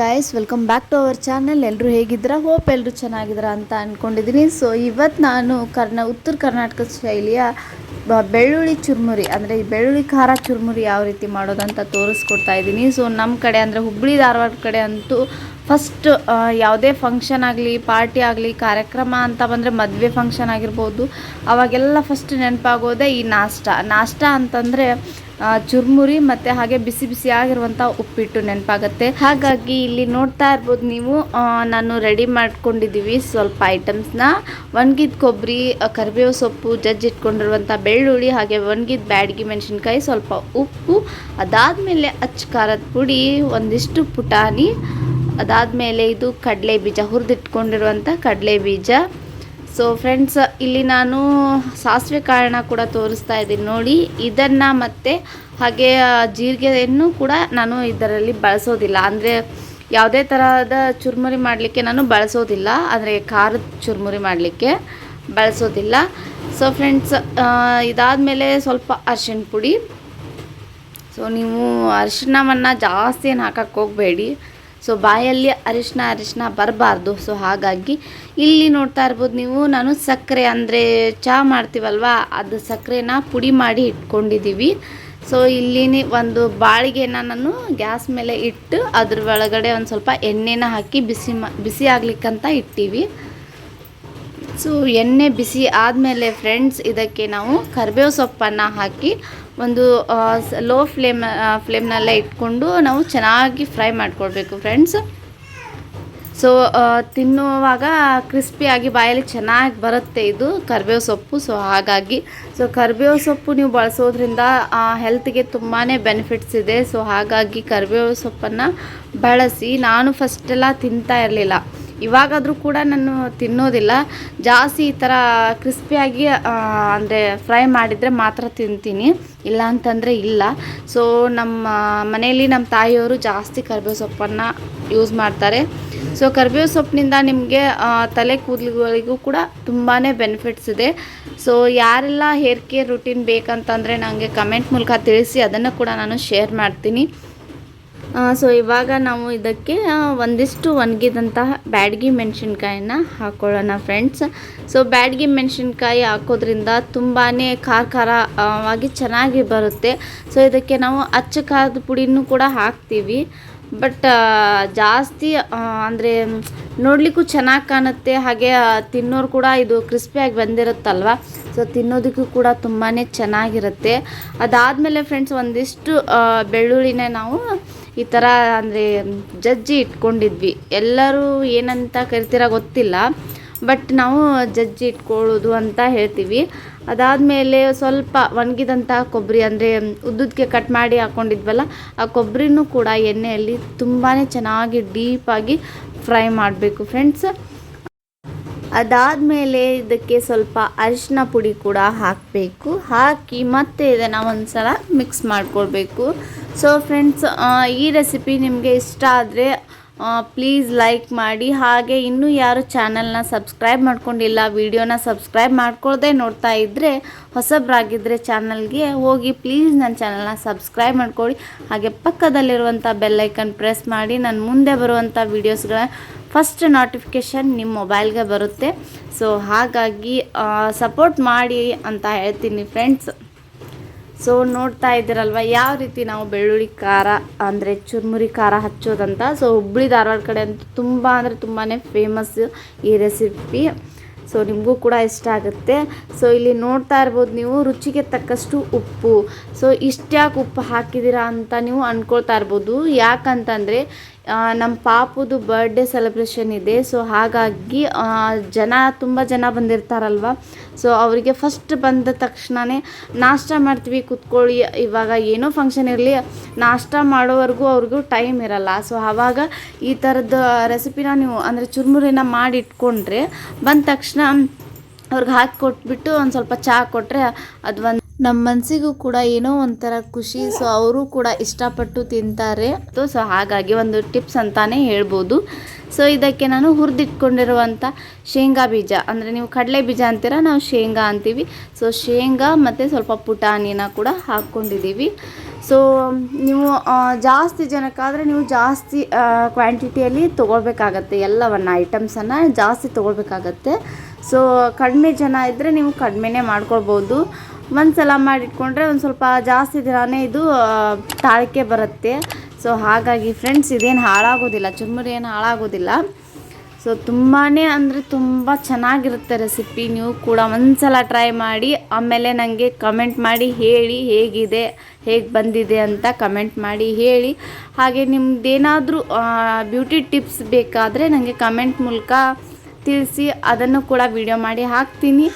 Guys welcome back to our channel ಎಲ್ಲರೂ ಹೇಗಿದ್ದೀರಾ? Hope ಎಲ್ಲರೂ ಚೆನ್ನಾಗಿದ್ದೀರಾ ಅಂತ ಅಂದ್ಕೊಂಡಿದ್ದೀನಿ ಸೊ ಇವತ್ತು ನಾನು ಕರ್ನಾ, ಉತ್ತರ ಕರ್ನಾಟಕ ಶೈಲಿಯ ಬೆಳ್ಳುಳ್ಳಿ ಚುರ್ಮುರಿ, ಅಂದರೆ ಈ ಬೆಳ್ಳುಳ್ಳಿ ಖಾರ ಚುರ್ಮುರಿ ಯಾವ ರೀತಿ ಮಾಡೋದಂತ ತೋರಿಸ್ಕೊಡ್ತಾ ಇದ್ದೀನಿ. ಸೊ ನಮ್ಮ ಕಡೆ ಅಂದರೆ ಹುಬ್ಬಳ್ಳಿ ಧಾರವಾಡ ಕಡೆ ಅಂತೂ ಫಸ್ಟ್ ಯಾವುದೇ ಫಂಕ್ಷನ್ ಆಗಲಿ ಪಾರ್ಟಿ ಆಗಲಿ, ಕಾರ್ಯಕ್ರಮ ಅಂತ ಬಂದರೆ ಮದುವೆ ಫಂಕ್ಷನ್ ಆಗಿರ್ಬೋದು. ಅವಾಗೆಲ್ಲ ಫಸ್ಟ್ ನೆನಪಾಗೋದೇ ಈ ನಾಷ್ಟ. ನಾಷ್ಟ ಅಂತಂದರೆ ಚುರ್ಮುರಿ ಮತ್ತು ಹಾಗೆ ಬಿಸಿ ಬಿಸಿ ಆಗಿರುವಂಥ ಉಪ್ಪಿಟ್ಟು ನೆನಪಾಗುತ್ತೆ. ಹಾಗಾಗಿ ಇಲ್ಲಿ ನೋಡ್ತಾ ಇರ್ಬೋದು ನೀವು ನಾನು ರೆಡಿ ಮಾಡ್ಕೊಂಡಿದ್ದೀವಿ ಸ್ವಲ್ಪ ಐಟಮ್ಸ್ನ ಒಣಗಿದ ಕೊಬ್ಬರಿ ಕರಿಬೇವು ಸೊಪ್ಪು, ಜಜ್ಜಿ ಇಟ್ಕೊಂಡಿರುವಂಥ ಬೆಳ್ಳುಳ್ಳಿ, ಹಾಗೆ ಒಣಗಿದ ಬ್ಯಾಡಗಿ ಮೆಣಸಿನ್ಕಾಯಿ, ಸ್ವಲ್ಪ ಉಪ್ಪು, ಅದಾದಮೇಲೆ ಅಚ್ಚ ಖಾರದ ಪುಡಿ, ಒಂದಿಷ್ಟು ಪುಟಾಣಿ, ಅದಾದಮೇಲೆ ಇದು ಕಡಲೆ ಬೀಜ ಹುರಿದಿಟ್ಕೊಂಡಿರುವಂಥ ಕಡಲೆ ಬೀಜ ಸೊ ಫ್ರೆಂಡ್ಸ್ ಇಲ್ಲಿ ನಾನು ಸಾಸಿವೆ ಕಾಳನ್ನ ಕೂಡ ತೋರಿಸ್ತಾ ಇದ್ದೀನಿ. ನೋಡಿ, ಇದನ್ನು ಮತ್ತು ಹಾಗೆ ಜೀರಿಗೆಯನ್ನು ಕೂಡ ನಾನು ಇದರಲ್ಲಿ ಬಳಸೋದಿಲ್ಲ. ಅಂದರೆ ಯಾವುದೇ ತರಹದ ಚುರುಮುರಿ ಮಾಡಲಿಕ್ಕೆ ನಾನು ಬಳಸೋದಿಲ್ಲ. ಅಂದರೆ ಖಾರದ ಚುರುಮುರಿ ಮಾಡಲಿಕ್ಕೆ ಬಳಸೋದಿಲ್ಲ. ಸೊ ಫ್ರೆಂಡ್ಸ್ ಇದಾದ ಮೇಲೆ ಸ್ವಲ್ಪ ಅರಿಶಿಣ ಪುಡಿ. ಸೊ ನೀವು ಅರಿಶಿಣವನ್ನು ಜಾಸ್ತಿ ಏನು ಹಾಕಕ್ಕೆ ಹೋಗಬೇಡಿ. ಸೊ ಬಾಯಲ್ಲಿ ಅರಿಶಿನ ಅರಿಶಿನ ಬರಬಾರ್ದು. ಸೊ ಹಾಗಾಗಿ ಇಲ್ಲಿ ನೋಡ್ತಾ ಇರ್ಬೋದು ನೀವು, ನಾನು ಸಕ್ಕರೆ ಅಂದರೆ ಚಹಾ ಮಾಡ್ತೀವಲ್ವ? ಅದು ಸಕ್ಕರೆನ ಪುಡಿ ಮಾಡಿ ಇಟ್ಕೊಂಡಿದ್ದೀವಿ. ಸೊ ಇಲ್ಲಿ ಒಂದು ಬಾಳಿಗೆನ ನಾನು ಗ್ಯಾಸ್ ಮೇಲೆ ಇಟ್ಟು ಅದ್ರ ಒಳಗಡೆ ಒಂದು ಸ್ವಲ್ಪ ಎಣ್ಣೆನ ಹಾಕಿ ಬಿಸಿ ಮಾ, ಬಿಸಿ ಆಗ್ಲಿಕ್ಕಂತ ಇಟ್ಟೀವಿ. ಸೊ ಎಣ್ಣೆ ಬಿಸಿ ಆದಮೇಲೆ ಫ್ರೆಂಡ್ಸ್ ಇದಕ್ಕೆ ನಾವು ಕರಿಬೇವು ಸೊಪ್ಪನ್ನು ಹಾಕಿ ಒಂದು ಲೋ ಫ್ಲೇಮ್ ಫ್ಲೇಮ್ನಲ್ಲೇ ಇಟ್ಕೊಂಡು ನಾವು ಚೆನ್ನಾಗಿ ಫ್ರೈ ಮಾಡ್ಕೊಳ್ಬೇಕು ಫ್ರೆಂಡ್ಸ್ ಸೊ ತಿನ್ನುವಾಗ ಕ್ರಿಸ್ಪಿಯಾಗಿ ಬಾಯಲ್ಲಿ ಚೆನ್ನಾಗಿ ಬರುತ್ತೆ ಇದು ಕರಿಬೇವು ಸೊಪ್ಪು. ಸೊ ಹಾಗಾಗಿ ಸೊ ಕರಿಬೇವು ಸೊಪ್ಪು ನೀವು ಬಳಸೋದ್ರಿಂದ ಹೆಲ್ತ್ಗೆ ತುಂಬಾ ಬೆನಿಫಿಟ್ಸ್ ಇದೆ. ಸೊ ಹಾಗಾಗಿ ಕರಿಬೇವು ಸೊಪ್ಪನ್ನು ಬಳಸಿ, ನಾನು ಫಸ್ಟೆಲ್ಲ ತಿಂತಾ ಇರಲಿಲ್ಲ. ಇವಾಗಾದರೂ ಕೂಡ ನಾನು ತಿನ್ನೋದಿಲ್ಲ. ಜಾಸ್ತಿ ಈ ಥರ ಕ್ರಿಸ್ಪಿಯಾಗಿ ಅಂದರೆ ಫ್ರೈ ಮಾಡಿದರೆ ಮಾತ್ರ ತಿಂತೀನಿ. ಇಲ್ಲ ಅಂತಂದರೆ ಇಲ್ಲ. ಸೊ ನಮ್ಮ ಮನೆಯಲ್ಲಿ ನಮ್ಮ ತಾಯಿಯವರು ಜಾಸ್ತಿ ಕರ್ಬೇವು ಸೊಪ್ಪನ್ನು ಯೂಸ್ ಮಾಡ್ತಾರೆ. ಸೊ ಕರ್ಬೇವು ಸೊಪ್ಪಿನಿಂದ ನಿಮಗೆ ತಲೆ ಕೂದಲುಗಳಿಗೂ ಕೂಡ ತುಂಬಾ ಬೆನಿಫಿಟ್ಸ್ ಇದೆ. ಸೊ ಯಾರೆಲ್ಲ ಹೇರ್ ಕೇರ್ ರುಟೀನ್ ಬೇಕಂತಂದರೆ ನನಗೆ ಕಮೆಂಟ್ ಮೂಲಕ ತಿಳಿಸಿ, ಅದನ್ನು ಕೂಡ ನಾನು ಶೇರ್ ಮಾಡ್ತೀನಿ. ಸೊ ಇವಾಗ ನಾವು ಇದಕ್ಕೆ ಒಂದಿಷ್ಟು ಒಣಗಿದಂತಹ ಬ್ಯಾಡಗಿ ಮೆಣಸಿನ್ಕಾಯಿನ ಹಾಕೊಳ್ಳೋಣ ಫ್ರೆಂಡ್ಸ್ ಸೊ ಬ್ಯಾಡಗಿ ಮೆಣಸಿನ್ಕಾಯಿ ಹಾಕೋದ್ರಿಂದ ತುಂಬಾ ಖಾರ ಖಾರವಾಗಿ ಚೆನ್ನಾಗಿ ಬರುತ್ತೆ. ಸೊ ಇದಕ್ಕೆ ನಾವು ಅಚ್ಚ ಖಾರದ ಪುಡಿನೂ ಕೂಡ ಹಾಕ್ತೀವಿ. ಬಟ್ ಜಾಸ್ತಿ ಅಂದರೆ ನೋಡಲಿಕ್ಕೂ ಚೆನ್ನಾಗಿ ಕಾಣುತ್ತೆ. ಹಾಗೆ ತಿನ್ನೋರು ಕೂಡ ಇದು ಕ್ರಿಸ್ಪಿಯಾಗಿ ಬಂದಿರುತ್ತಲ್ವ? ಸೊ ತಿನ್ನೋದಕ್ಕೂ ಕೂಡ ತುಂಬಾ ಚೆನ್ನಾಗಿರುತ್ತೆ. ಅದಾದಮೇಲೆ ಫ್ರೆಂಡ್ಸ್ ಒಂದಿಷ್ಟು ಬೆಳ್ಳುಳ್ಳಿನ ನಾವು ಈ ಥರ ಅಂದರೆ ಜಜ್ಜಿ ಇಟ್ಕೊಂಡಿದ್ವಿ. ಎಲ್ಲರೂ ಏನಂತ ಕರಿತೀರ ಗೊತ್ತಿಲ್ಲ. ಬಟ್ ನಾವು ಜಜ್ಜಿ ಇಟ್ಕೊಳ್ಳೋದು ಅಂತ ಹೇಳ್ತೀವಿ. ಅದಾದಮೇಲೆ ಸ್ವಲ್ಪ ಒಣಗಿದಂಥ ಕೊಬ್ಬರಿ ಅಂದರೆ ಉದ್ದುದಕ್ಕೆ ಕಟ್ ಮಾಡಿ ಹಾಕ್ಕೊಂಡಿದ್ವಲ್ಲ ಆ ಕೊಬ್ಬರಿನೂ ಕೂಡ ಎಣ್ಣೆಯಲ್ಲಿ ತುಂಬಾ ಚೆನ್ನಾಗಿ ಡೀಪಾಗಿ ಫ್ರೈ ಮಾಡಬೇಕು. ಫ್ರೆಂಡ್ಸ್ ಅದಾದಮೇಲೆ ಇದಕ್ಕೆ ಸ್ವಲ್ಪ ಅರಿಶಿನ ಪುಡಿ ಕೂಡ ಹಾಕಬೇಕು. ಹಾಕಿ ಮತ್ತೆ ಇದನ್ನು ಒಂದು ಸಲ ಮಿಕ್ಸ್ ಮಾಡಿಕೊಳ್ಬೇಕು ಸೊ ಫ್ರೆಂಡ್ಸ್ ಈ ರೆಸಿಪಿ ನಿಮಗೆ ಇಷ್ಟ ಆದರೆ ಪ್ಲೀಸ್ ಲೈಕ್ ಮಾಡಿ. ಹಾಗೆ ಇನ್ನೂ ಯಾರು ಚಾನಲ್ನ ಸಬ್ಸ್ಕ್ರೈಬ್ ಮಾಡ್ಕೊಂಡಿಲ್ಲ ವಿಡಿಯೋನ ಸಬ್ಸ್ಕ್ರೈಬ್ ಮಾಡ್ಕೊಳ್ಳದೆ ನೋಡ್ತಾ ಇದ್ದರೆ ಹೊಸಬ್ರಾಗಿದ್ದರೆ ಚಾನಲ್ಗೆ ಹೋಗಿ ಪ್ಲೀಸ್ ನನ್ನ ಚಾನಲ್ನ ಸಬ್ಸ್ಕ್ರೈಬ್ ಮಾಡ್ಕೊಳ್ಳಿ. ಹಾಗೆ ಪಕ್ಕದಲ್ಲಿರುವಂಥ ಬೆಲ್ಲೈಕನ್ ಪ್ರೆಸ್ ಮಾಡಿ. ನಾನು ಮುಂದೆ ಬರುವಂಥ ವೀಡಿಯೋಸ್ಗಳ ಫಸ್ಟ್ ನೋಟಿಫಿಕೇಷನ್ ನಿಮ್ಮ ಮೊಬೈಲ್ಗೆ ಬರುತ್ತೆ. ಸೊ ಹಾಗಾಗಿ ಸಪೋರ್ಟ್ ಮಾಡಿ ಅಂತ ಹೇಳ್ತೀನಿ ಫ್ರೆಂಡ್ಸ್ ಸೊ ನೋಡ್ತಾ ಇದ್ದೀರಲ್ವ, ಯಾವ ರೀತಿ ನಾವು ಬೆಳ್ಳುಳ್ಳಿ ಖಾರ, ಅಂದರೆ ಚುರ್ಮುರಿ ಖಾರ ಹಚ್ಚೋದಂತ? ಸೊ ಹುಬ್ಬಳ್ಳಿ ಧಾರವಾಡ ಕಡೆ ಅಂತೂ ತುಂಬ, ಅಂದರೆ ತುಂಬಾ ಫೇಮಸ್ ಈ ರೆಸಿಪಿ ಸೊ ನಿಮಗೂ ಕೂಡ ಇಷ್ಟ ಆಗುತ್ತೆ. ಸೊ ಇಲ್ಲಿ ನೋಡ್ತಾ ಇರ್ಬೋದು ನೀವು, ರುಚಿಗೆ ತಕ್ಕಷ್ಟು ಉಪ್ಪು. ಸೊ ಇಷ್ಟ್ಯಾಕೆ ಉಪ್ಪು ಹಾಕಿದ್ದೀರಾ ಅಂತ ನೀವು ಅಂದ್ಕೊಳ್ತಾ ಇರ್ಬೋದು. ಯಾಕಂತಂದರೆ ನಮ್ಮ ಪಾಪುದು ಬರ್ಡೇ ಸೆಲೆಬ್ರೇಷನ್ ಇದೆ. ಸೊ ಹಾಗಾಗಿ ಜನ, ತುಂಬ ಜನ ಬಂದಿರ್ತಾರಲ್ವ? ಸೊ ಅವರಿಗೆ ಫಸ್ಟ್ ಬಂದ ತಕ್ಷಣವೇ ನಾಷ್ಟ ಮಾಡ್ತೀವಿ, ಕೂತ್ಕೊಳ್ಳಿ. ಇವಾಗ ಏನೋ ಫಂಕ್ಷನ್ ಇರಲಿ. ನಾಷ್ಟ ಮಾಡೋವರೆಗೂ ಅವ್ರಿಗೂ ಟೈಮ್ ಇರಲ್ಲ. ಸೊ ಆವಾಗ ಈ ಥರದ ರೆಸಿಪಿನ ನೀವು ಅಂದರೆ ಚುರುಮುರಿನ ಮಾಡಿ ಇಟ್ಕೊಂಡ್ರೆ, ಬಂದ ತಕ್ಷಣ ಅವ್ರಿಗೆ ಹಾಕಿ ಕೊಟ್ಬಿಟ್ಟು ಒಂದು ಸ್ವಲ್ಪ ಚಹಾ ಕೊಟ್ಟರೆ ಅದು ಒಂದು ನಮ್ಮ ಮನಸ್ಸಿಗೂ ಕೂಡ ಏನೋ ಒಂಥರ ಖುಷಿ ಸೊ ಅವರು ಕೂಡ ಇಷ್ಟಪಟ್ಟು ತಿಂತಾರೆ. ಸೊ ಹಾಗಾಗಿ ಒಂದು ಟಿಪ್ಸ್ ಅಂತಾನೆ ಹೇಳ್ಬೋದು. ಸೊ ಇದಕ್ಕೆ ನಾನು ಹುರಿದಿಟ್ಕೊಂಡಿರುವಂಥ ಶೇಂಗಾ ಬೀಜ. ಅಂದರೆ ನೀವು ಕಡಲೆ ಬೀಜ ಅಂತೀರ, ನಾವು ಶೇಂಗಾ ಅಂತೀವಿ. ಸೊ ಶೇಂಗಾ ಮತ್ತು ಸ್ವಲ್ಪ ಪುಟಾಣಿನ ಕೂಡ ಹಾಕ್ಕೊಂಡಿದ್ದೀವಿ. ಸೊ ನೀವು ಜಾಸ್ತಿ ಜನಕ್ಕಾದರೆ ನೀವು ಜಾಸ್ತಿ ಕ್ವಾಂಟಿಟಿಯಲ್ಲಿ ತೊಗೊಳ್ಬೇಕಾಗತ್ತೆ ಎಲ್ಲವನ್ನು ಐಟಮ್ಸನ್ನು ಜಾಸ್ತಿ ತೊಗೊಳ್ಬೇಕಾಗತ್ತೆ. ಸೊ ಕಡಿಮೆ ಜನ ಇದ್ದರೆ ನೀವು ಕಡಿಮೆನೇ ಮಾಡ್ಕೊಳ್ಬೋದು. ಒಂದು ಸಲ ಮಾಡಿಟ್ಕೊಂಡ್ರೆ ಒಂದು ಸ್ವಲ್ಪ ಜಾಸ್ತಿ ದಿನವೇ ಇದು ತಾಳಕ್ಕೆ ತಾಳಿಕೆ ಬರುತ್ತೆ. ಸೊ ಹಾಗಾಗಿ ಫ್ರೆಂಡ್ಸ್ ಇದೇನು ಹಾಳಾಗೋದಿಲ್ಲ. ಚುರುಮುರಿ ಏನು ಹಾಳಾಗೋದಿಲ್ಲ. ಸೊ ತುಂಬಾ ಅಂದರೆ ತುಂಬ ಚೆನ್ನಾಗಿರುತ್ತೆ ರೆಸಿಪಿ ನೀವು ಕೂಡ ಒಂದ್ಸಲ ಟ್ರೈ ಮಾಡಿ, ಆಮೇಲೆ ನನಗೆ ಕಮೆಂಟ್ ಮಾಡಿ, ಹೇಳಿ ಹೇಗಿದೆ, ಹೇಗೆ ಬಂದಿದೆ ಅಂತ ಕಮೆಂಟ್ ಮಾಡಿ, ಹೇಳಿ. ಹಾಗೆ ನಿಮ್ದೇನಾದರೂ ಬ್ಯೂಟಿ ಟಿಪ್ಸ್ ಬೇಕಾದರೆ ನನಗೆ ಕಮೆಂಟ್ ಮೂಲಕ ತಿಳಿಸಿ ಅದನ್ನು ಕೂಡ ವಿಡಿಯೋ ಮಾಡಿ ಹಾಕ್ತೀನಿ.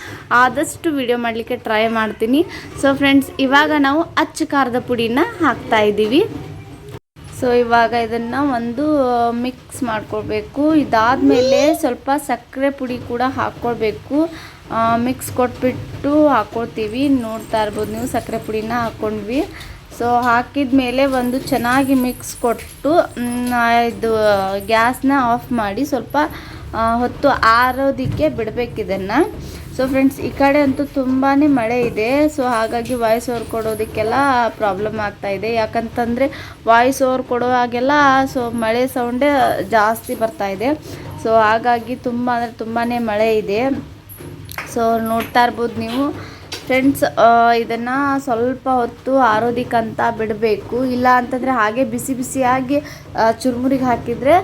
ಆದಷ್ಟು ವಿಡಿಯೋ ಮಾಡಲಿಕ್ಕೆ ಟ್ರೈ ಮಾಡ್ತೀನಿ. ಸೊ ಫ್ರೆಂಡ್ಸ್ ಇವಾಗ ನಾವು ಅಚ್ಚ ಖಾರದ ಪುಡಿನ ಹಾಕ್ತಾ ಇದ್ದೀವಿ. ಸೊ ಇವಾಗ ಇದನ್ನು ಒಂದು ಮಿಕ್ಸ್ ಮಾಡ್ಕೊಳ್ಬೇಕು. ಇದಾದಮೇಲೆ ಸ್ವಲ್ಪ ಸಕ್ಕರೆ ಪುಡಿ ಕೂಡ ಹಾಕ್ಕೊಳ್ಬೇಕು. ಮಿಕ್ಸ್ ಕೊಟ್ಬಿಟ್ಟು ಹಾಕ್ಕೊಳ್ತೀವಿ. ನೋಡ್ತಾ ಇರ್ಬೋದು ನೀವು ಸಕ್ಕರೆ ಪುಡಿನ ಹಾಕ್ಕೊಂಡ್ವಿ. ಸೊ ಹಾಕಿದ ಮೇಲೆ ಒಂದು ಚೆನ್ನಾಗಿ ಮಿಕ್ಸ್ ಕೊಟ್ಟು ಇದು ಗ್ಯಾಸ್ನ ಆಫ್ ಮಾಡಿ ಸ್ವಲ್ಪ ಹೊತ್ತು ಆರೋದಕ್ಕೆ ಬಿಡಬೇಕು ಇದನ್ನು. ಸೊ ಫ್ರೆಂಡ್ಸ್ ಈ ಕಡೆ ಅಂತೂ ತುಂಬಾ ಮಳೆ ಇದೆ. ಸೊ ಹಾಗಾಗಿ ವಾಯ್ಸ್ ಓವರ್ ಕೊಡೋದಕ್ಕೆಲ್ಲ ಪ್ರಾಬ್ಲಮ್ ಆಗ್ತಾ ಇದೆ. ಯಾಕಂತಂದರೆ ವಾಯ್ಸ್ ಓವರ್ ಕೊಡುವಾಗೆಲ್ಲ ಸೊ ಮಳೆ ಸೌಂಡೇ ಜಾಸ್ತಿ ಬರ್ತಾ ಇದೆ. ಸೊ ಹಾಗಾಗಿ ತುಂಬ ಅಂದರೆ ತುಂಬಾ ಮಳೆ ಇದೆ. ಸೊ ನೋಡ್ತಾ ಇರ್ಬೋದು ನೀವು. ಫ್ರೆಂಡ್ಸ್ ಇದನ್ನು ಸ್ವಲ್ಪ ಹೊತ್ತು ಆರೋದಿಕ್ಕಂತ ಬಿಡಬೇಕು. ಇಲ್ಲ ಅಂತಂದರೆ ಹಾಗೆ ಬಿಸಿ ಬಿಸಿಯಾಗಿ ಚುರುಮುರಿಗೆ ಹಾಕಿದರೆ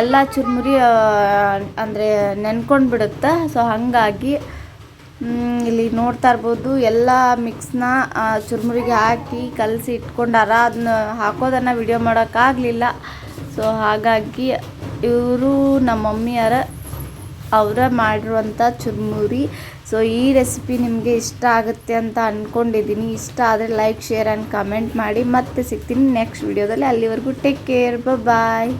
ಎಲ್ಲ ಚುರುಮುರಿ ಅಂದರೆ ನೆನ್ಕೊಂಡು ಬಿಡುತ್ತೆ? ಸೊ ಹಾಗಾಗಿ ಇಲ್ಲಿ ನೋಡ್ತಾ ಇರ್ಬೋದು, ಎಲ್ಲ ಮಿಕ್ಸ್ನ ಚುರುಮುರಿಗೆ ಹಾಕಿ ಕಲಸಿ ಇಟ್ಕೊಂಡಾರ ಅದನ್ನ ಹಾಕೋದನ್ನು ವಿಡಿಯೋ ಮಾಡೋಕ್ಕಾಗಲಿಲ್ಲ ಸೊ ಹಾಗಾಗಿ ಇವರು ನಮ್ಮ ಮಮ್ಮಿಯರ ಅವರ ಮಾಡಿರುವಂಥ ಚುರುಮುರಿ. ಸೊ ಈ ರೆಸಿಪಿ ನಿಮಗೆ ಇಷ್ಟ ಆಗುತ್ತೆ ಅಂತ ಅಂದ್ಕೊಂಡಿದ್ದೀನಿ ಇಷ್ಟ ಆದರೆ ಲೈಕ್ ಶೇರ್ ಆ್ಯಂಡ್ ಕಮೆಂಟ್ ಮಾಡಿ. ಮತ್ತೆ ಸಿಗ್ತೀನಿ ನೆಕ್ಸ್ಟ್ ವಿಡಿಯೋದಲ್ಲಿ ಅಲ್ಲಿವರೆಗೂ ಟೇಕ್ ಕೇರ್ ಬಾಯ್